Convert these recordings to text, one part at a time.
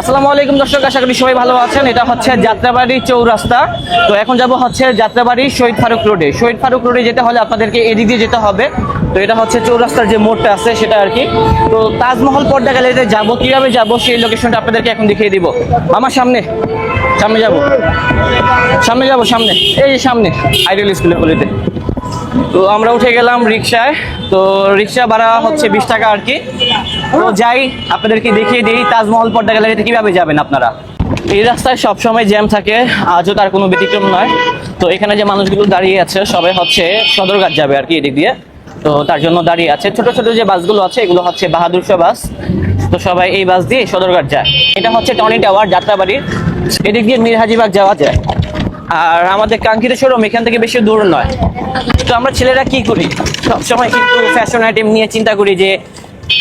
আসসালামু আলাইকুম দর্শক, আশা করি সবাই ভালো আছেন। এটা হচ্ছে যাত্রাবাড়ি চৌরাস্তা। তো এখন যাব হচ্ছে যাত্রাবাড়ি শহীদ ফারুক রোডে। শহীদ ফারুক রোডে যেতে হলে আপনাদেরকে এদিক দিয়ে যেতে হবে। তো এটা হচ্ছে চৌরাস্তার যে মোড়টা আছে, সেটা আর কি। তো তাজমহল পর্দা গ্যালারিতে যাব, কীভাবে যাব, সেই লোকেশনটা আপনাদেরকে এখন দেখিয়ে দিব। আমার সামনে। সামনে যাব। সামনে যাব, সামনে। এই সামনে আইডিয়াল স্কুলের গলিতে। তো আমরা উঠে গেলাম রিক্সায়। তো রিক্সা ভাড়া হচ্ছে বিশ টাকা আর কি। তো যাই, আপনাদেরকে দেখিয়ে দিই তাজমহল পর্দা গ্যালারিতে কীভাবে যাবেন আপনারা। এই রাস্তায় সবসময় জ্যাম থাকে, আজও তার কোনো ব্যতিক্রম নয়। তো এখানে যে মানুষগুলো দাঁড়িয়ে আছে, সবাই হচ্ছে সদরঘাট যাবে আর কি এদিক দিয়ে। তো তার জন্য দাঁড়িয়ে আছে। ছোট ছোট যে বাসগুলো আছে, এগুলো হচ্ছে বাহাদুর শাহ বাস। তো সবাই এই বাস দিয়ে সদরঘাট যায়। এটা হচ্ছে টনি টাওয়ার, যাত্রাবাড়ির। এদিক দিয়ে মীর হাজিবাগ যাওয়া যায়। আর আমাদের কাঙ্ক্ষিত শোরুম এখান থেকে বেশি দূর নয়। তো আমরা ছেলেরা কি করি? সবসময় কিন্তু ফ্যাশন আইটেম নিয়ে চিন্তা করি যে,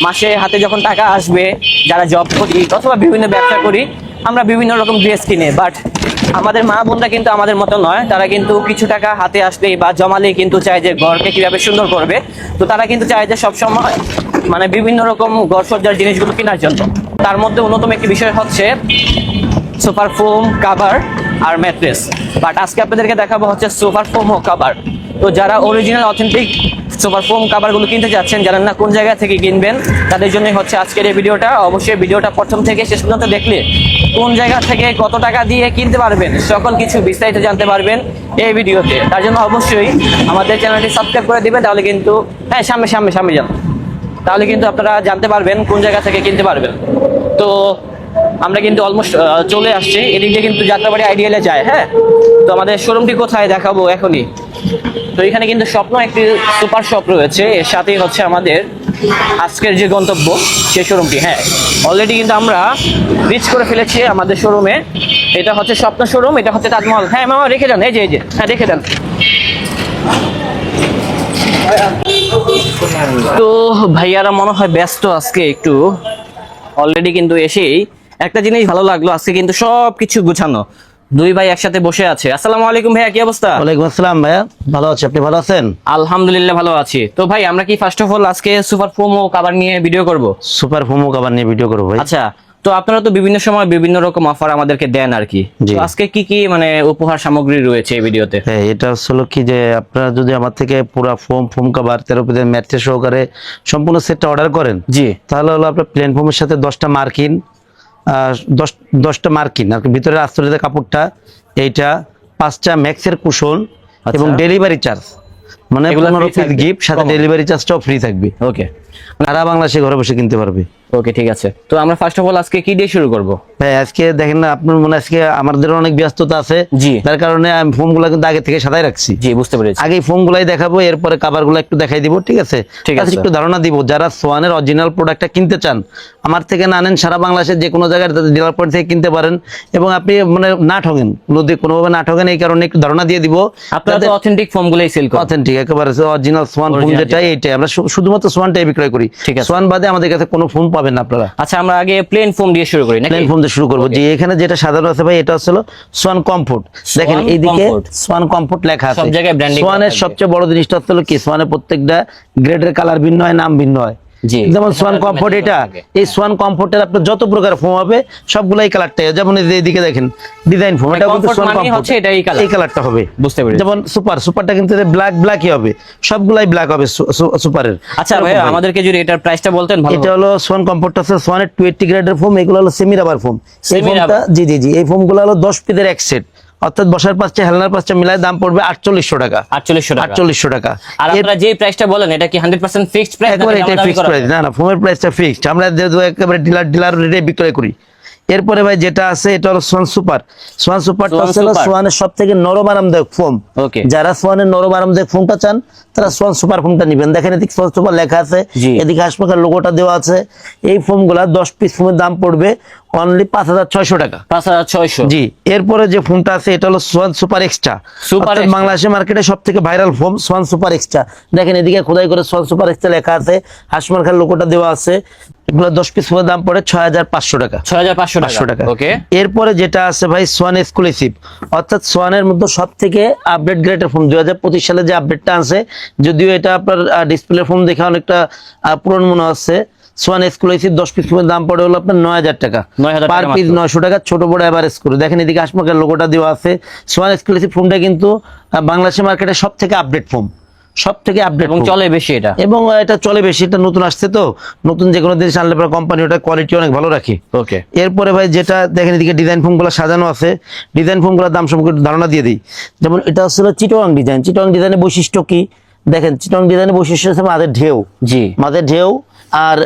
মাসে হাতে যখন টাকা আসবে, যারা জব করি অথবা বিভিন্ন ব্যবসা করি, আমরা বিভিন্ন রকম ড্রেস কিনে। বাট আমাদের মা বোনরা কিন্তু আমাদের মতো নয়। তারা কিন্তু কিছু টাকা হাতে আসলেই বা জমালেই কিন্তু চায় যে ঘরকে কীভাবে সুন্দর করবে। তো তারা কিন্তু চায় যে সবসময় মানে বিভিন্ন রকম ঘর সজ্জার জিনিসগুলো কেনার জন্য। তার মধ্যে অন্যতম একটি বিষয় হচ্ছে সুপার ফোম কাভার আর ম্যাট্রেস। বাট আজকে আপনাদেরকে দেখাবো হচ্ছে সুপার ফোম ও কাভার তো যারা অরিজিনাল অথেন্টিক সুপার ফোম কাভারগুলো কিনতে যাচ্ছেন জানেন না কোন জায়গা থেকে কিনবেন, তাদের জন্যই হচ্ছে আজকের এই ভিডিওটা। অবশ্যই ভিডিওটা প্রথম থেকে শেষ পর্যন্ত দেখলে কোন জায়গা থেকে কত টাকা দিয়ে কিনতে পারবেন, সকল কিছু বিস্তারিত জানতে পারবেন এই ভিডিওতে। তার জন্য অবশ্যই আমাদের চ্যানেলটি সাবস্ক্রাইব করে দিবেন, তাহলে কিন্তু হ্যাঁ সামনে সামনে সামনে যান। তাহলে কিন্তু আপনারা জানতে পারবেন কোন জায়গা থেকে কিনতে পারবেন। তো আমরা কিন্তু অলমোস্ট চলে আসছি। এদিক দিয়ে কিন্তু যাত্রাবাড়ি আইডিয়ালে যায় হ্যাঁ? তো আমাদের শোরুমটি কোথায় দেখাবো এখনই? তো এখানে কিন্তু স্বপ্ন একটি সুপার শপ রয়েছে। এর সাথেই হচ্ছে আমাদের আজকের যে গন্তব্য, সেই শোরুমটি হ্যাঁ? অলরেডি কিন্তু আমরা রিচ করে ফেলেছি আমাদের শোরুমে। এটা হচ্ছে স্বপ্ন শোরুম, এটা হচ্ছে তাজমহল। হ্যাঁ মামা, রেখে দেন, এই যে এই যে। হ্যাঁ রেখে দেন। তো ভাইয়ারা মনে হয় ব্যস্ত আজকে একটু। অলরেডি কিন্তু এসেই একটা জিনিস ভালো লাগল আজকে কিন্তু সবকিছু গুছানো। দুই ভাই একসাথে বসে আছে। আসসালামু আলাইকুম ভাইয়া কি অবস্থা? ওয়ালাইকুম আসসালাম ভাইয়া ভালো আছি আপনি ভালো আছেন? আলহামদুলিল্লাহ ভালো আছি। তো ভাই আমরা কি ফার্স্ট অফ অল আজকে সুপার ফোম ও কাবার নিয়ে ভিডিও করব? সুপার ফোমো কাবার নিয়ে ভিডিও করব ভাই। আচ্ছা তো আপনারা তো বিভিন্ন সময় বিভিন্ন রকম অফার আমাদেরকে দেন আর কি। তো আজকে কি কি মানে উপহার সামগ্রী রয়েছে এই ভিডিওতে হ্যাঁ এটা হলো কি যে আপনারা যদি আমার থেকে পুরো ফোম ফোম কাবার তেরো পিসের ম্যাট্রেস সহকারে সম্পূর্ণ সেটটা অর্ডার করেন জি। তাহলে হলো আপনার প্লেন ফোমের সাথে দশটা মার্কিন আহ, দশ দশটা মার্কিন আর ভিতরে আস্তরিত কাপড়টা এইটা পাঁচটা ম্যাক্সের কুশন আচ্ছা। এবং ডেলিভারি চার্জ। মানে এগুলো পনেরো পিস গিফট সাথে ডেলিভারি চার্জটাও ফ্রি থাকবে। ওকে সারা বাংলাদেশে ঘরে বসে কিনতে পারবে। ওকে ঠিক আছে। তো আমরা ফার্স্ট অফ অল আজকে কি দিয়ে শুরু করব? ভাই আজকে দেখেন না আপনার মনে আজকে আমাদের অনেক ব্যস্ততা আছে। জি। তার কারণে আমি ফোনগুলো কিন্তু আগে থেকে সাজাই রাখছি। জি বুঝতে পেরেছি। আগে ফোনগুলাই দেখাবো এরপরে কাবারগুলো একটু দেখাই দিব ঠিক আছে? ঠিক আছে। একটু ধারণা দিব যারা সোয়ানের অরিজিনাল প্রোডাক্টটা কিনতে চান আমার থেকে না নেন সারা বাংলাদেশের যে কোনো জায়গায় ডিলার পয়েন্ট থেকে কিনতে পারেন। এবং আপনি মানে না ঠগেন যদি কোনোভাবে না ঠগেন এই কারণে একটু ধারণা দিয়ে দিব। আপনারা তো অথেন্টিক ফোম গুলোই সেল করেন। অথেন্টিক একেবারে অরিজিনাল সোয়ান ফোন যেটা এইটাই। আমরা শুধুমাত্র সোয়ানটাই বিক্রয় করি। ঠিক আছে। সোয়ান বাদে আমাদের কাছে কোনো ফোন পাবেন না আপনারা। আচ্ছা আমরা আগে প্লেন ফোম দিয়ে শুরু করি প্লেন ফোম দিয়ে শুরু করব। যে এখানে যেটা সাধারণ আছে ভাই এটা হচ্ছে সোয়ান কমফোর্ট দেখেন এইদিকে সোয়ান কমফোর্ট লেখা আছে। সব জায়গায় ব্র্যান্ডিং সোয়ানের সবচেয়ে বড় জিনিসটা হচ্ছে হলো কি? সোয়ানের প্রত্যেকটা গ্রেডের কালার ভিন্ন হয় নাম ভিন্ন হয়। যেমন সোয়ান কমফোর্ট এটা এই সোয়ান কমফোর্টের আপনার যত প্রকার ফোম হবে সবগুলাই কালারটাই যেমন এই যে দেখেন ডিজাইন ফোম এটা কিন্তু সোয়ান কমফোর্ট এটা এই colour। এই কালারটা হবে। বুঝতে পেরেছি। যেমন সুপার সুপারটা কিন্তু ব্ল্যাক ব্ল্যাকই হবে। সবগুলাই ব্ল্যাক হবে সুপারের আচ্ছা ভাই আমাদেরকে যদি এটার প্রাইসটা বলতেন ভালো এটা হলো সোয়ান কমফোর্ট আছে সোয়ানের টুয়েন্টি গ্রেডের ফোম এগুলো হলো সেমি রাবার ফোম ফোমটা rubber। জি জি জি এই ফোমগুলো হলো দশ পিসের এক সেট অর্থাৎ বসার পাঁচটা হেলনার পাঁচটা মিলায় দাম পড়বে আটচল্লিশশো টাকা। আটচল্লিশশো টাকা। আটচল্লিশশো টাকা। আর আপনারা যে প্রাইসটা বলেন এটা কি হান্ড্রেড পার্সেন্ট ফিক্সড প্রাইস একেবারে এটা ফিক্সড প্রাইস না না ফোমের প্রাইসটা ফিক্সড আমরা যেহেতু একেবারে ডিলার ডিলার রেটে বিক্রয় করি। এরপরে ভাই যেটা আছে এটা হলো সোয়ান সুপার সোয়ান সুপারটা হলো সুপার। সোয়ানের সব থেকে নরম আরামদায়ক ফোম. যারা সোয়ানের নরম আরামদায়ক ফোমটা চান তারা সোয়ান সুপার ফোমটা নেবেন। দেখেন এদিকে সোয়ান সুপার লেখা আছে। এদিকে হাসপাতাল লোগোটা দেওয়া আছে। এই ফোমগুলা দশ পিস ফোমের দাম পড়বে অনলি পাঁচ হাজার ছয়শো টাকা। পাঁচ হাজার ছয়শো। জি এরপরে যে ফোনটা আছে এটা হলো সোয়ান সুপার এক্সট্রা। Extra। বাংলাদেশের মার্কেটে সব থেকে viral foam Swan super extra. দেখেন এদিকে খোদাই করে সোয়ান সুপার এক্সট্রা লেখা আছে। হাসমার খান লোকটা দেওয়া আছে। এগুলো দশ পিস ফোনের দাম পড়ে ছয় হাজার পাঁচশো টাকা। ছয় হাজার পাঁচশো পাঁচশো টাকা। ওকে। এরপরে যেটা আছে ভাই সোয়ান এক্সক্লুসিভ। অর্থাৎ সোয়ানের মধ্যে সব থেকে আপডেট গ্রেডের ফোন দুই হাজার পঁচিশ সালে যে আপডেটটা আছে যদিও এটা আপনার ডিসপ্লে ফোন দেখে অনেকটা পুরনো মনে হচ্ছে। সোয়ান এক্সক্লুসিভ দশ পিস ফোনের দাম পড়ে হলো আপনার নয় হাজার টাকা। পার পিস নয়শো টাকা ছোট বড় এভারেজ করে দেখেন এদিকে লোগোটা দেওয়া আছে। সোয়ান এক্সক্লুসিভ ফোনটা কিন্তু বাংলাদেশের মার্কেটে সব থেকে আপডেট ফোন সব থেকে আপডেট এবং চলে বেশি এটা। এবং এটা চলে বেশি এটা নতুন আসছে তো। নতুন যে কোনো জিনিস আনলে পরে কোম্পানি ওটা কোয়ালিটি অনেক ভালো রাখে। ওকে এরপরে ভাই যেটা দেখেন এদিকে ডিজাইন ফোনগুলো সাজানো আছে। ডিজাইন ফোনগুলোর দাম সম্পর্কে ধারণা দিয়ে দিই। যেমন এটা হচ্ছে চিটোয়াং ডিজাইন চিটোয়াং ডিজাইনের বৈশিষ্ট্য কি? দেখেন চিটোয়াং ডিজাইনের বৈশিষ্ট্য হচ্ছে মাদের ঢেউ। জি। মাদের ঢেউ আর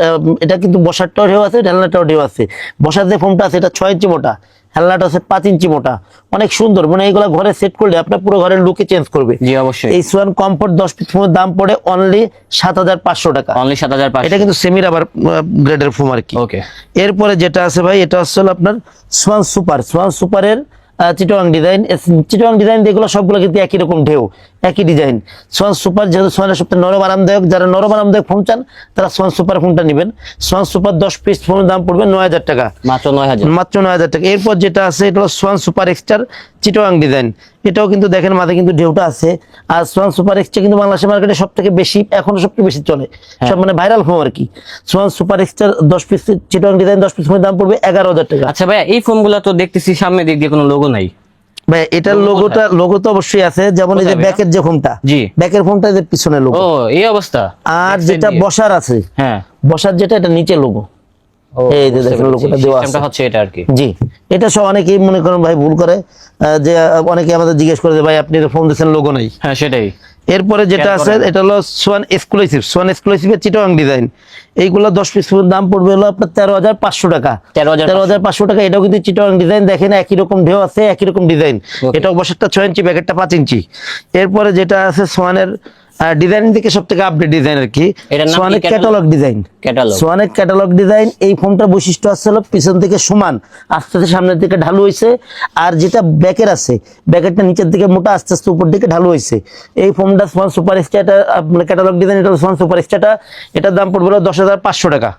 এটা কিন্তু বসারটাও ঢেউ আছে হেলনাটাও ঢেউ আছে। বসার যে ফোমটা আছে এটা ছয় ইঞ্চি মোটা হেলনাটা আছে পাঁচ ইঞ্চি মোটা। অনেক সুন্দর মানে এইগুলো ঘরে সেট করলে আপনার পুরো ঘরের লুকে চেঞ্জ করবে। জি অবশ্যই। এই সোয়ান কমফোর্ট দশ পিস ফোনের দাম পড়ে অনলি সাত হাজার পাঁচশো টাকা। অনলি সাত হাজার এটা কিন্তু সেমির আবার গ্রেডের ফোম আর কি। ওকে এরপরে যেটা আছে ভাই এটা হলো আপনার সোয়ান সুপার সোয়ান সুপারের চিটোয়াং ডিজাইন চিটোয়াং ডিজাইন যেগুলো সবগুলো কিন্তু একই রকম ঢেউ। একই ডিজাইন সোয়ান সুপার যেহেতু সোয়ানের সবথেকে নরম আরামদায়ক যারা নরম আরামদায়ক ফোন চান তারা সোয়ান সুপার ফোনটা নেবেন। সোয়ান সুপার দশ পিস ফোনের দাম পড়বে নয় হাজার টাকা। মাত্র নয় হাজার। মাত্র নয় হাজার টাকা। এরপর যেটা আছে এটা হলো Swan super extra Chittagong design এটাও কিন্তু দেখেন মাথায় কিন্তু ঢেউটা আছে। আর সোয়ান সুপার এক্সটা কিন্তু বাংলাদেশের মার্কেটে সব থেকে বেশি এখনও সবথেকে বেশি চলে। সব মানে ভাইরাল ফোন আর কি। সোয়ান সুপার এক্সটার দশ পিস চিটোয়াং ডিজাইন দশ পিস ফোনের দাম পড়বে এগারো হাজার টাকা। আচ্ছা ভাইয়া এই ফোনগুলো তো দেখতেছি সামনে দিক দিয়ে কোনো লোগো নাই। ভাই এটার লোগোটা লোগো তো অবশ্যই আছে। যেমন এই যে ব্যাকের যে জি। ব্যাকের যে পিছনে লোগো। ও এই অবস্থা। আর যেটা বসার আছে হ্যাঁ। বসার যেটা এটা নিচে লোগো। ও, এই যে দেখেন লোগোটা দেওয়া আছে। হচ্ছে এটা আর কি। জি। এটা সব অনেকেই মনে করেন ভাই ভুল করে যে অনেকে আমাদের জিজ্ঞেস করে যে ভাই আপনি ফোন দিচ্ছেন লোগো নাই। হ্যাঁ সেটাই। এরপরে যেটা আছে এটা হলো সোয়ান এক্সক্লুসিভ সোয়ান এক্সক্লুসিভের চিটাং ডিজাইন এইগুলো দশ পিস দাম পড়বে হলো আপনার তেরো হাজার পাঁচশো টাকা। 13,500 তেরো হাজার পাঁচশো টাকা এটাও কিন্তু চিটাং ডিজাইন দেখেন একই রকম ঢেউ আছে একই রকম ডিজাইন. এটা অবশ্যটা ছয় ইঞ্চি ব্যাকেটটা পাঁচ ইঞ্চি এরপরে যেটা আছে সোয়ানের ডিজাইন থেকে সব থেকে আপডেট ডিজাইন আর কি? Catalogue design. ক্যাটালগ ডিজাইন এই ফোনটার বৈশিষ্ট্য আছে হলো পিছন থেকে সমান আস্তে আস্তে সামনের দিকে ঢালু হয়েছে আর যেটা ব্যাকের আছে ব্যাকেরটা নিচের দিকে মোটা আস্তে আস্তে উপর দিকে ঢালু হয়েছে এই ফোনটা সোয়ান সুপার স্টার মানে ক্যাটালগ ডিজাইন এটা সোয়ান সুপার এটার দাম পড়বে দশ হাজার পাঁচশো টাকা।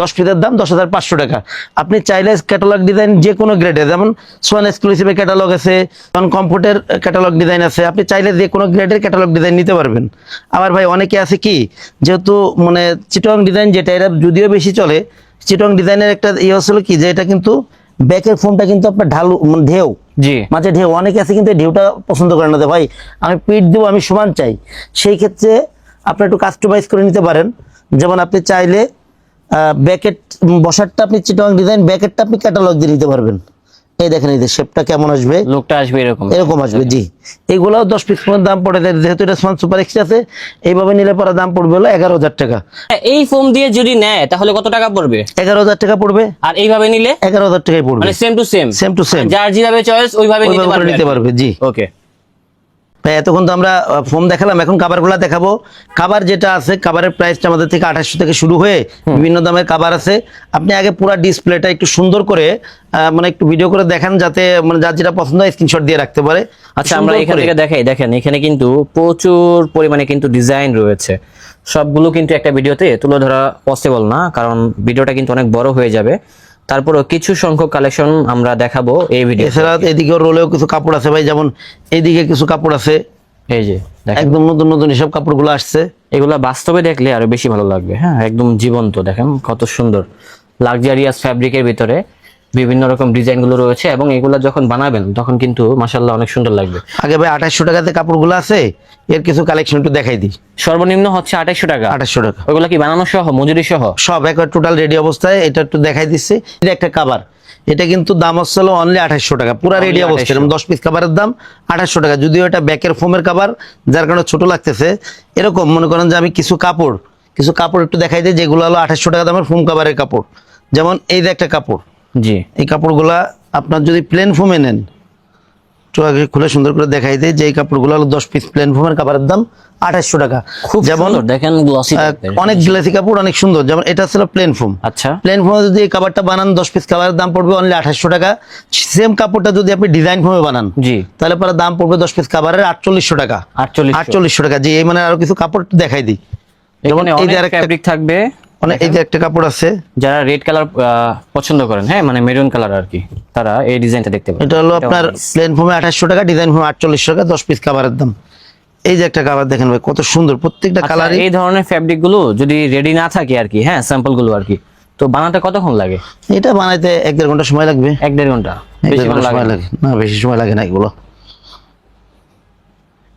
দশ পিসের দাম দশ হাজার পাঁচশো টাকা। আপনি চাইলে ক্যাটালগ ডিজাইন যে কোনো গ্রেডে যেমন সোয়ান এক্সক্লুসিভের ক্যাটালগ আছে সোয়ান কম্পিউটার ক্যাটালগ ডিজাইন আছে আপনি চাইলে যে কোনো গ্রেডের ক্যাটালগ ডিজাইন নিতে পারবেন। আবার ভাই অনেকে আছে কি যেহেতু মানে চিটং ডিজাইন যেটা এটা যদিও বেশি চলে চিটং ডিজাইনের একটা ইয়ে হচ্ছিল কি যে এটা কিন্তু ব্যাকের ফোনটা কিন্তু আপনার ঢালু মানে ঢেউ। জি। মাঝে ঢেউ অনেকে আছে কিন্তু ঢেউটা পছন্দ করে না ভাই আমি পিঠ দেবো আমি সমান চাই। সেই ক্ষেত্রে আপনি একটু কাস্টমাইজ করে নিতে পারেন। যেমন আপনি চাইলে ব্যাকেট বসারটা আপনি চিটং ডিজাইন ব্যাকেটটা আপনি ক্যাটালগ দিয়ে নিতে পারবেন। এই দেখেন এই যে শেপটা কেমন আসবে? লোকটা আসবে এরকম। এরকম আসবে জি। এগুলোও দশ পিস ফোনের দাম পড়ে যায় যেহেতু এটা স্মার্ট সুপার এক্সট্রা আছে এইভাবে নিলে পরে দাম পড়বে হলো এগারো হাজার টাকা। এই ফোন দিয়ে যদি নেয় তাহলে কত টাকা পড়বে? এগারো হাজার টাকা পড়বে। আর এইভাবে নিলে? এগারো হাজার টাকায় পড়বে। মানে same to same same to same যার যেভাবে চয়েস ওইভাবে নিতে পারবে জি। ওকে তাই এতক্ষণ তো আমরা ফোন দেখালাম এখন কাবারগুলো দেখাবো। কাবার যেটা আছে কাবারের প্রাইসটা আমাদের থেকে আঠাশশো থেকে শুরু হয়ে বিভিন্ন দামের কাবার আছে। আপনি আগে পুরো ডিসপ্লেটা একটু সুন্দর করে মানে একটু ভিডিও করে দেখান যাতে মানে যার যেটা পছন্দ হয় স্ক্রিনশট দিয়ে রাখতে পারে। আচ্ছা আমরা এখান থেকে দেখাই দেখেন এখানে কিন্তু প্রচুর পরিমাণে কিন্তু ডিজাইন রয়েছে। সবগুলো কিন্তু একটা ভিডিওতে তুলে ধরা পসিবল না কারণ ভিডিওটা কিন্তু অনেক বড় হয়ে যাবে। তারপরও কিছু সংখ্যক কালেকশন আমরা দেখাবো এই ভিডিও এছাড়া এদিকেও রোলেও কিছু কাপড় আছে ভাই যেমন এইদিকে কিছু কাপড় আছে। এই যে একদম নতুন নতুন এসব কাপড়গুলো আসছে। এগুলা বাস্তবে দেখলে আরও বেশি ভালো লাগবে হ্যাঁ একদম জীবন্ত দেখেন কত সুন্দর। লাক্সারিয়াস ফ্যাব্রিকের ভিতরে বিভিন্ন রকম ডিজাইনগুলো রয়েছে এবং এগুলো যখন বানাবেন তখন কিন্তু মাসাল্লাহ অনেক সুন্দর লাগবে। আগে ভাই আঠাশশো টাকাতে কাপড়গুলো আছে এর কিছু কালেকশন একটু দেখাই দিই। সর্বনিম্ন হচ্ছে আঠাইশো টাকা। আঠাশশো টাকা। ওইগুলা কি বানানো সহ মজুরি সহ? সব একবার টোটাল রেডি অবস্থায় এটা একটু দেখাই দিচ্ছি। এটা একটা কাবার এটা কিন্তু দাম হচ্ছে অনলি আঠাশশো টাকা পুরো রেডি অবস্থায় 2800 এরকম দশ পিস কাবারের দাম আঠাশশো টাকা। যদিও এটা ব্যাকের ফোমের কাবার যার কারণে ছোট লাগতেছে এরকম মনে করেন যে আমি কিছু কাপড় কিছু কাপড় একটু দেখাই দিই যেগুলো হলো আঠাশশো টাকা দামের ফোম কাবারের কাপড়। যেমন এই যে একটা কাপড়। জি। এই কাপড়গুলা আপনার যদি প্লেন ফোমে নেন খুলে সুন্দর করে দেখাই দেয় যে এই কাপড়গুলো হলো দশ পিস প্লেন ফোমের কাপড়ের দাম আঠাশশো টাকা। খুব যেমন দেখেন অনেক গ্লাসি কাপড় অনেক সুন্দর। যেমন এটা ছিল প্লেন ফোম আচ্ছা। প্লেন ফোমে যদি এই কাভারটা বানান দশ পিস কাভারের দাম পড়বে অনলি আঠাশশো টাকা। সেম কাপড়টা যদি আপনি ডিজাইন ফোমে বানান জি। তাহলে পরে দাম পড়বে দশ পিস কাভারের আটচল্লিশশো টাকা। আটচল্লিশ আটচল্লিশশো টাকা। জি এই মানে আরও কিছু কাপড় দেখাই দিই। যেমন এই থাকবে। মানে এই যে একটা কাপড় আছে যারা রেড কালার পছন্দ করেন হ্যাঁ মানে মেরুন কালার আর কি তারা এই ডিজাইনটা দেখতে পারেন। এটা হলো আপনার প্লেন ফোমে আঠাশশো টাকা ডিজাইন ফোমে আটচল্লিশশো টাকা দশ পিস কাভারের দাম। এই যে একটা কালার দেখেন ভাই কত সুন্দর প্রত্যেকটা আচ্ছা, কালারই এই ধরনের ফ্যাব্রিকগুলো যদি রেডি না থাকে আর কি হ্যাঁ স্যাম্পলগুলো আর কি তো বানাতে কতক্ষণ লাগে? এটা বানাইতে এক দেড় ঘণ্টা সময় লাগবে। এক দেড় ঘণ্টা লাগে সময় লাগে। না বেশি সময় লাগে না এগুলো।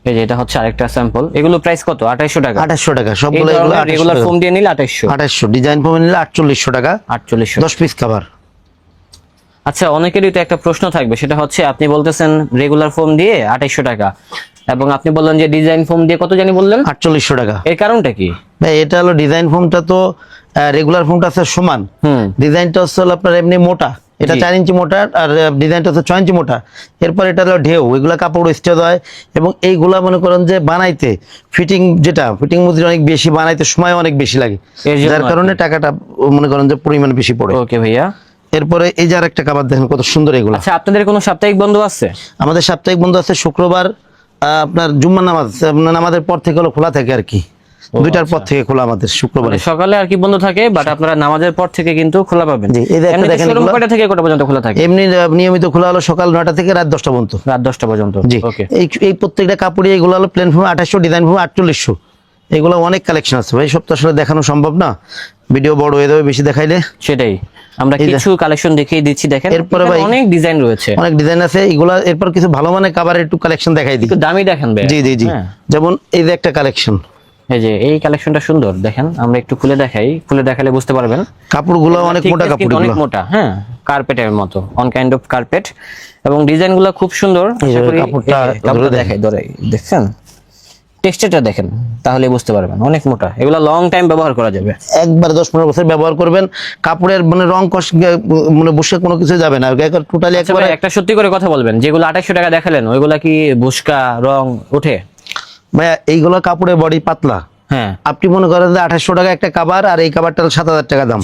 এই যে এটা হচ্ছে আরেকটা স্যাম্পল এগুলো প্রাইস কত? আঠাইশো টাকা। আঠাশশো টাকা এই সবগুলো এগুলো রেগুলার ফোম দিয়ে নিলে আঠাইশো আঠাশশো ডিজাইন ফোম নিলে আটচল্লিশশো টাকা। আটচল্লিশশো দশ পিস কাভার আচ্ছা অনেকেরই তো একটা প্রশ্ন থাকবে সেটা হচ্ছে আপনি বলতেছেন রেগুলার ফোম দিয়ে আঠাইশো টাকা এবং আপনি বললেন যে ডিজাইন ফোম দিয়ে কত জানি বললেন? আটচল্লিশশো টাকা। এর কারণটা কি? ভাই এটা হলো ডিজাইন ফোমটা তো রেগুলার ফোমটা আছে সমান। হুম। ডিজাইনটা হচ্ছে আপনার এমনি মোটা। এটা চার ইঞ্চি মোটা আর ডিজাইনটা হচ্ছে ছয় ইঞ্চি মোটা। এরপর এটা হলো ঢেউ এগুলা কাপড় স্টেজ হয় এবং এইগুলা মনে করেন যে বানাইতে ফিটিং যেটা ফিটিং মজুরি অনেক বেশি বানাইতে সময় অনেক বেশি লাগে। যার কারণে টাকাটা মনে করেন যে পরিমাণ বেশি পড়ে। ওকে ভাইয়া। এরপরে এই যে আরেকটা কাবার দেখেন কত সুন্দর এগুলা। আচ্ছা আপনাদের কোনো সাপ্তাহিক বন্ধু আছে? আমাদের সাপ্তাহিক বন্ধ আছে শুক্রবার আহ, আপনার জুম্মা নামাজ নামাজের পর থেকে হলো খোলা থাকে আর কি। দুইটার পর থেকে খোলা আমাদের শুক্রবারে। মানে সকালে আর কি বন্ধ থাকে বাট আপনারা নামাজের পর থেকে কিন্তু খোলা পাবেন। দেখেন। কয়টা থেকে কটা পর্যন্ত খোলা থাকে? এমনি নিয়মিত খোলা হলো সকাল নয়টা থেকে রাত দশটা পর্যন্ত। রাত দশটা পর্যন্ত জি এই প্রত্যেকটা কাপড়ে এগুলো হলো প্লেন ফর্ম আঠাশশো ডিজাইন ফর্ম আটচল্লিশশো। এগুলো অনেক কালেকশন আছে। ভাই সব তো আসলে দেখানো সম্ভব না? ভিডিও বড় হয়ে যাবে বেশি দেখাইলে। সেটাই। আমরা কিছু কালেকশন দেখিয়ে দিচ্ছি দেখেন। এরপরে ভাই- অনেক ডিজাইন রয়েছে। অনেক ডিজাইন আছে। এগুলো এরপর কিছু ভালো মানে কাভারের একটু কালেকশন দেখাই দিই। দামি দেখেন ভাই জি জি জি। হ্যাঁ। যেমন এই যে একটা কালেকশন এই যে এই কালেকশনটা সুন্দর দেখেন আমরা একটু খুলে দেখাই। খুলে দেখালে বুঝতে পারবেন। কাপড়গুলো অনেক মোটা কাপড় অনেক মোটা হ্যাঁ কার্পেটের মতো অন কাইন্ড অফ কার্পেট এবং ডিজাইনগুলো খুব সুন্দর কাপড়টা দেখাই ধরে দেখছেন? টেক্সচারটা দেখেন তাহলে বুঝতে পারবেন অনেক মোটা। এগুলো লং টাইম ব্যবহার করা যাবে। একবার দশ পনেরো বছর ব্যবহার করবেন কাপড়ের মানে রং কষ মানে বসে কোনো কিছু যাবে না। টোটালি আচ্ছা একবারে একটা সত্যি করে কথা বলবেন যেগুলো আঠাশশো টাকা দেখালেন ওইগুলা কি বুসকা রং ওঠে? ভাইয়া এইগুলো কাপড়ের বডি পাতলা। হ্যাঁ। আপনি মনে করেন যে আঠাশশো টাকা একটা কাবার আর এই কাবারটা সাত হাজার টাকা দাম।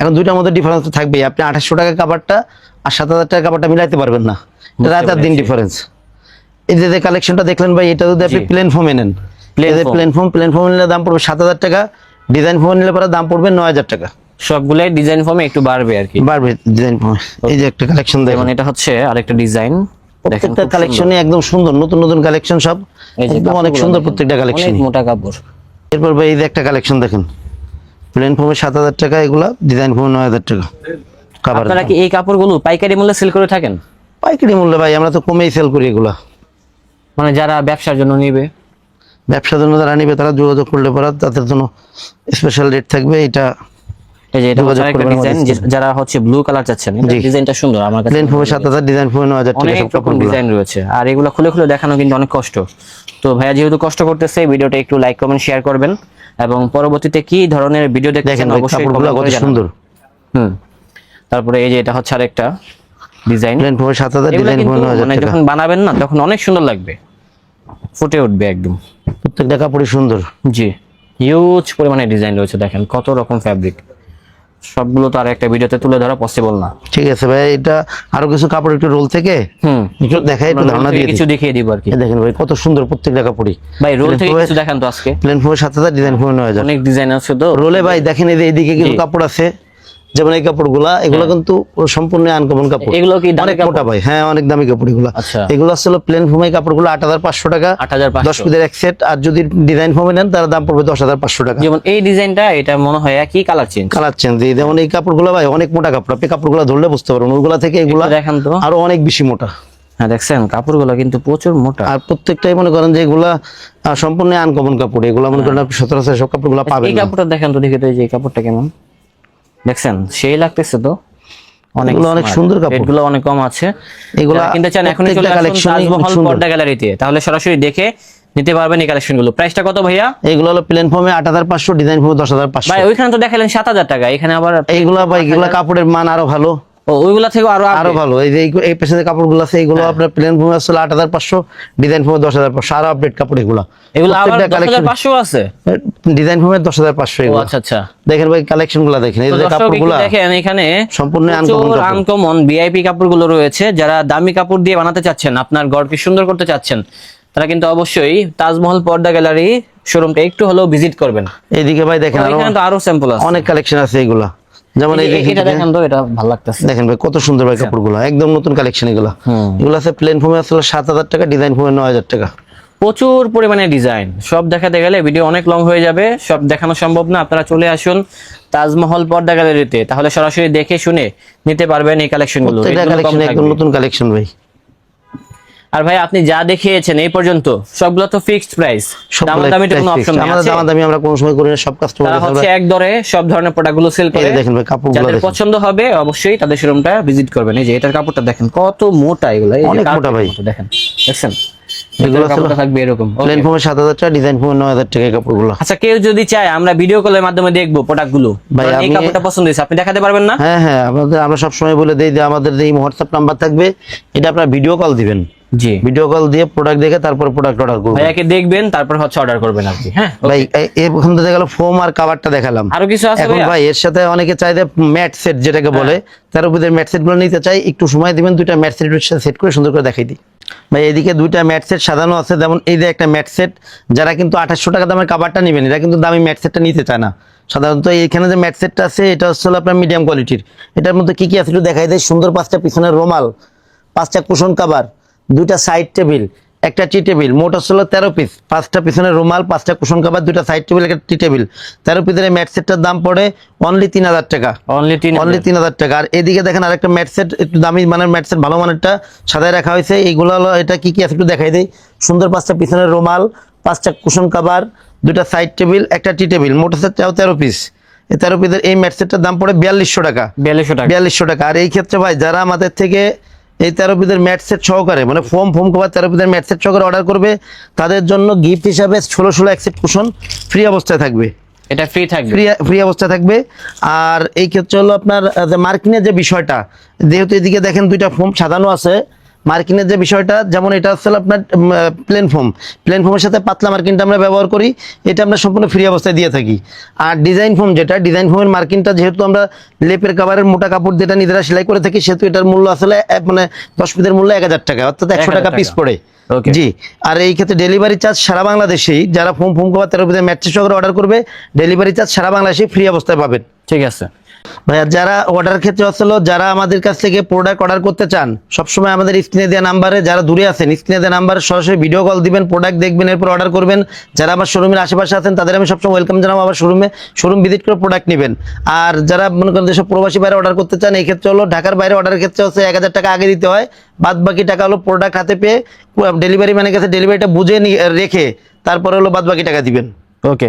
এখন দুইটার মধ্যে ডিফারেন্স তো থাকবেই। আপনি আঠাশশো টাকা কাবারটা আর সাত হাজার টাকা কাবারটা মিলাইতে পারবেন না। রাত আর দিন ডিফারেন্স এই যে কালেকশনটা দেখলেন ভাই এটা যদি আপনি প্লেন ফোমে নেন। প্লেন ফোম প্লেন ফোম নিলে দাম পড়বে সাত হাজার টাকা ডিজাইন ফোম নিলে পরে দাম পড়বে নয় হাজার টাকা। সবগুলাই ডিজাইন ফর্মে একটু বাড়বে আর কি। বাড়বে ডিজাইন ফোমে এই যে একটা কালেকশন দেখেন। এটা হচ্ছে আরেকটা ডিজাইন প্রত্যেকটা কালেকশনই একদম সুন্দর নতুন নতুন কালেকশন সব। একদম অনেক সুন্দর প্রত্যেকটা কালেকশন মোটা কাপড়। এরপর ভাই এই যে একটা কালেকশন দেখেন। প্লেন ফোমে সাত হাজার টাকা এগুলা ডিজাইন ফোমে নয় হাজার টাকা। কাবার আপনারা কি এই কাপড়গুলো পাইকারি মূল্যে সেল করে থাকেন? পাইকারি মূল্যে ভাই আমরা তো কমেই সেল করি এগুলা। মানে যারা ব্যবসার জন্য নিবে? ব্যবসার জন্য যারা নিবে তারা যোগাযোগ করলে পরে তাদের জন্য স্পেশাল রেট থাকবে এটা এই যে এটা হচ্ছে করবেন ডিজাইন যারা হচ্ছে ব্লু কালার চাচ্ছেন ডিজাইনটা সুন্দর আমার কাছে প্লেন ফোমে সাত হাজার ডিজাইন ফোমে নয় হাজার টাকা সব রকম ডিজাইন রয়েছে। আর এগুলো খুলে খুলে দেখানো কিন্তু অনেক কষ্ট। তো ভাইয়া যেহেতু কষ্ট করতেছে ভিডিওটা একটু লাইক কমেন্ট শেয়ার করবেন। এবং পরবর্তীতে কি ধরনের ভিডিও দেখতেছেন অবশ্যই করে সুন্দর। হুম। তারপরে এই যে এটা হচ্ছে আরেকটা ডিজাইন প্লেন ফোমে সাত হাজার এগুলো ডিজাইন কিন্তু ফোমে নয় হাজার মানে টাকা যখন বানাবেন না তখন অনেক সুন্দর লাগবে। ফুটে উঠবে একদম। প্রত্যেকটা কাপড়ই সুন্দর। জি। হিউজ পরিমাণে ডিজাইন রয়েছে দেখেন কত রকম ফ্যাব্রিক সবগুলো তো আর একটা ভিডিওতে তুলে ধরা পসিবল না। ঠিক আছে ভাই এটা আরও কিছু কাপড় একটু রোল থেকে হুম। একটু দেখাই একটু ধারণা দিয়ে কিছু দেখিয়ে দিব আর কি। দেখেন ভাই কত সুন্দর প্রত্যেকটা কাপড়ই। ভাই রোল থেকে কিছু দেখান তো আজকে। প্লেন ফোর সাথে সাথে ডিজাইন ফোর নয় যায় অনেক ডিজাইন আছে তো। রোলে ভাই দেখেন এই যে এইদিকে কিছু কাপড় আছে। যেমন এই কাপড়গুলা এগুলো কিন্তু সম্পূর্ণ আনকমন কাপড়। এগুলো কি দামি অনেক কাপড়? মোটা ভাই হ্যাঁ অনেক দামি কাপড় এগুলো আচ্ছা। এগুলো আসলে প্লেন ফোমের কাপড়গুলো আট হাজার পাঁচশো টাকা। দশ পিসের এক সেট আর যদি ডিজাইন ফোমে নেন তার দাম পড়বে দশ হাজার পাঁচশো টাকা। যেমন এই ডিজাইনটা এটা মনে হয় একই কালার চেঞ্জ কালার চেঞ্জ যেমন এই কাপড়গুলো ভাই অনেক মোটা কাপড়। আপনি কাপড়গুলো ধরলে বুঝতে পারবেন ওইগুলা থেকে এগুলা দেখেন তো। আরও অনেক বেশি মোটা। হ্যাঁ দেখছেন কাপড়গুলো কিন্তু প্রচুর মোটা। আর প্রত্যেকটাই মনে করেন যে এগুলা সম্পূর্ণ আনকমন কাপড়। এগুলা মনে করেন আপনি সচরাচর সব কাপড়গুলো পাবেন এই কাপড়টা দেখেন তো দেখে তো এই যে কাপড়টা কেমন? দেখছেন সেই লাগতেছে তো। অনেক অনেক সুন্দর কাপড়। অনেক কম আছে। এগুলা যারা কিনতে চান এখনই চলে আসুন collection ই খুব তাজমহল পর্দা গ্যালারিতে তাহলে সরাসরি দেখে নিতে পারবেন এই কালেকশনগুলো প্রাইসটা কত ভাইয়া? এগুলো হলো প্লেন ফর্মে ডিজাইন ফর্মে ভাই ওইখানে তো দেখালেন সাত হাজার টাকা। এখানে আবার ভাই এগুলা কাপড়ের মান আরও ভালো। ওইগুলা থেকে আরও আরও ভালো। এই যে এই- এই পেছনে কাপড়গুলো আছে এগুলো হ্যাঁ। আপনার প্লেন ফর্মে আসলে আট হাজার পাঁচশো ডিজাইন ফর্মে দশ হাজার পাঁচশো আরও আপডেট কাপড় এগুলো। এগুলো আবার প্রত্যেকটা দশ হাজার কালেকশন পাঁচশো আছে? ডিজাইন ফর্মে দশ হাজার পাঁচশো ও এগুলো আচ্ছা আচ্ছা। দেখেন ভাই কালেকশনগুলা দেখেন। এই যে কাপড়গুলা দেখেন এখানে সম্পূর্ণ কাপড়। আনকমন ভিআইপি কাপড়গুলো রয়েছে। যারা দামি কাপড় দিয়ে বানাতে চাচ্ছেন আপনার ঘরকে সুন্দর করতে চাচ্ছেন তারা কিন্তু অবশ্যই তাজমহল পর্দা গ্যালারি শোরুমটা একটু হলেও ভিজিট করবেন। এইদিকে ভাই দেখেন আরও এখানে তো আরও স্যাম্পল আছে। অনেক কালেকশন আছে এগুলা। যেমন এটা দেখেন তো এটা ভালো লাগতেছে। দেখেন ভাই কত সুন্দর ভাই কাপড়গুলো একদম নতুন কালেকশন এগুলা। এগুলো আছে প্লেন ফর্মে আসলে সাত হাজার টাকা ডিজাইন ফর্মে নয় হাজার টাকা। প্রচুর পরিমাণে ডিজাইন সব দেখাতে গেলে ভিডিও অনেক লং হয়ে যাবে সব দেখানো সম্ভব না আপনারা চলে আসুন তাজমহল পর্দা গ্যালারিতে তাহলে সরাসরি দেখে শুনে নিতে পারবেন এই কালেকশনগুলো একদম নতুন কালেকশন ভাই। আর ভাই আপনি যা দেখিয়েছেন এই পর্যন্ত সবগুলো তো ফিক্সড প্রাইস দামাদামিতে কোনো অপশন নেই। আমাদের? দামাদামি আমরা কোনো সময় করি না সব কাস্টমার তারা হচ্ছে এক দরে সব ধরনের প্রোডাক্টগুলো সেল করে। দেখেন ভাই, কাপড়গুলো যাদের পছন্দ হবে অবশ্যই তাদের শোরুমটা ভিজিট করবেন। এই যে এটার কাপড়টা দেখেন কত মোটা এগুলো। এই অনেক মোটা ভাই। দেখেন দেখেন। দেখছেন? এগুলো এগুলো থাকবে এরকম। প্লেন ফোমে সাত হাজার টাকা ডিজাইন ফোমে নয় হাজার টাকা কাপড়গুলো। আচ্ছা কেউ যদি চায় আমরা ভিডিও কলের মাধ্যমে দেখব প্রোডাক্টগুলো ভাই, এই কাপড়টা পছন্দ হয়েছে আপনি দেখাতে পারবেন না? হ্যাঁ হ্যাঁ আমাদের আমরা সবসময় বলে দিই যে আমাদের যে হোয়াটসঅ্যাপ নাম্বার থাকবে এটা আপনার ভিডিও কল দিবেন। জি। ভিডিও কল দিয়ে প্রোডাক্ট দেখে তারপর প্রোডাক্ট অর্ডার করবেন। ভাইয়াকে দেখবেন তারপর হচ্ছে অর্ডার করবেন আপনি হ্যাঁ? ভাই এখন তো গেল ফোম আর কাভারটা দেখালাম। আরও কিছু আছে এখন ভাই এর সাথে অনেকে চাই যে ম্যাট সেট যেটাকে বলে তার উপরে ম্যাট নিতে চাই একটু সময় দিবেন দুইটা ম্যাট সেট সেট করে সুন্দর করে দেখাই দিই। ভাই, এদিকে দুইটা ম্যাট সেট সাজানো আছে। যেমন এই যে একটা ম্যাট সেট, যারা কিন্তু আঠাশশো টাকা দামের কাভারটা নেবেন, এরা কিন্তু দামি ম্যাট সেটটা নিতে চায় না। সাধারণত এইখানে যে ম্যাট সেটটা আছে, এটা হচ্ছে আপনার মিডিয়াম কোয়ালিটির এটার মধ্যে কী কী আছে একটু দেখাই দেয় সুন্দর পাঁচটা পিছনের রোমাল, পাঁচটা কুশন কাভার দুইটা সাইড টেবিল একটা টি টেবিল মোট হলো তেরো পিস পাঁচটা পিছনে রুমাল পাঁচটা কুশন কাভার দুইটা সাইড টেবিল একটা টি টেবিল। তেরো পিসের ম্যাট সেটটার দাম পড়ে অনলি তিন হাজার টাকা। অনলি তিন অনলি তিন হাজার টাকা। আর এদিকে দেখেন আরেকটা ম্যাট সেট একটু দামি মানের ম্যাট সেট ভালো মানেরটা সাদায় রাখা হয়েছে। এইগুলো হলো এটা কি কি আছে একটু দেখাই দেই। সুন্দর পাঁচটা পিছনের রুমাল পাঁচটা কুশন কাভার দুটা সাইড টেবিল একটা টি টেবিল। মোট হচ্ছে তেরো তেরো পিস এই তেরো পিসের এই ম্যাট সেটটার দাম পড়ে বিয়াল্লিশশো টাকা। বিয়াল্লিশশো টাকা। বিয়াল্লিশশো টাকা। আর এই ক্ষেত্রে ভাই যারা আমাদের থেকে এই তেরো পিসের ম্যাট সেট সহকারে মানে ফোম ফোম কভার তেরো পিসের ম্যাট সেট সহকারে অর্ডার করবে। তাদের জন্য গিফট হিসাবে ষোলো ষোলো এক সেট কুশন ফ্রি অবস্থায় থাকবে। এটা ফ্রি থাকবে। ফ্রি ফ্রি অবস্থায় থাকবে। আর এই ক্ষেত্রে হলো আপনার যে মার্কিনের যে বিষয়টা যেহেতু এদিকে দেখেন দুইটা ফোম সাজানো আছে মার্কিনের যে বিষয়টা যেমন এটা হলো আপনার প্লেন ফোম প্লেন ফোমের সাথে পাতলা মার্কিনটা আমরা ব্যবহার করি এটা আমরা সম্পূর্ণ ফ্রি অবস্থায় দিয়ে থাকি। আর ডিজাইন ফোম যেটা ডিজাইন ফোমের মার্কিনটা যেহেতু আমরা লেপের কাভারের মোটা কাপড় যেটা নিজেরা সেলাই করে থাকি সেহেতু এটার মূল্য আসলে মানে দশ পিসের মূল্য এক হাজার টাকা অর্থাৎ একশো টাকা পিস পড়ে. জি। আর এই ক্ষেত্রে ডেলিভারি চার্জ সারা বাংলাদেশেই যারা ফোম ফোম কভার তেরো পিসের ম্যাট্রিক সহকারে অর্ডার করবে ডেলিভারি চার্জ সারা বাংলাদেশে ফ্রি অবস্থায় পাবেন। ঠিক আছে। ভাইয়া, যারা অর্ডার ক্ষেত্রে হচ্ছিল যারা আমাদের কাছ থেকে প্রোডাক্ট অর্ডার করতে চান, সবসময় আমাদের স্ক্রিনে দেওয়া নাম্বারে যারা দূরে আছেন স্ক্রিনে দেওয়া নাম্বারে সরাসরি ভিডিও কল দিবেন প্রোডাক্ট দেখবেন, এরপর অর্ডার করবেন। যারা আমার শোরুমের আশেপাশে আছেন, তাদের আমি সবসময় ওয়েলকাম জানাব আমার শোরুমে শোরুম ভিজিট করে প্রোডাক্ট নেবেন। আর যারা মনে করেন যেসব প্রবাসী বাইরে অর্ডার করতে চান, এই ক্ষেত্রে হলো ঢাকার বাইরে অর্ডারের ক্ষেত্রে হচ্ছে এক হাজার টাকা আগে দিতে হয়। বাদ বাকি টাকা হলো প্রোডাক্ট হাতে পেয়ে ডেলিভারি ম্যানের কাছে ডেলিভারিটা বুঝে রেখে, তারপরে হলো বাদ বাকি টাকা দিবেন। ওকে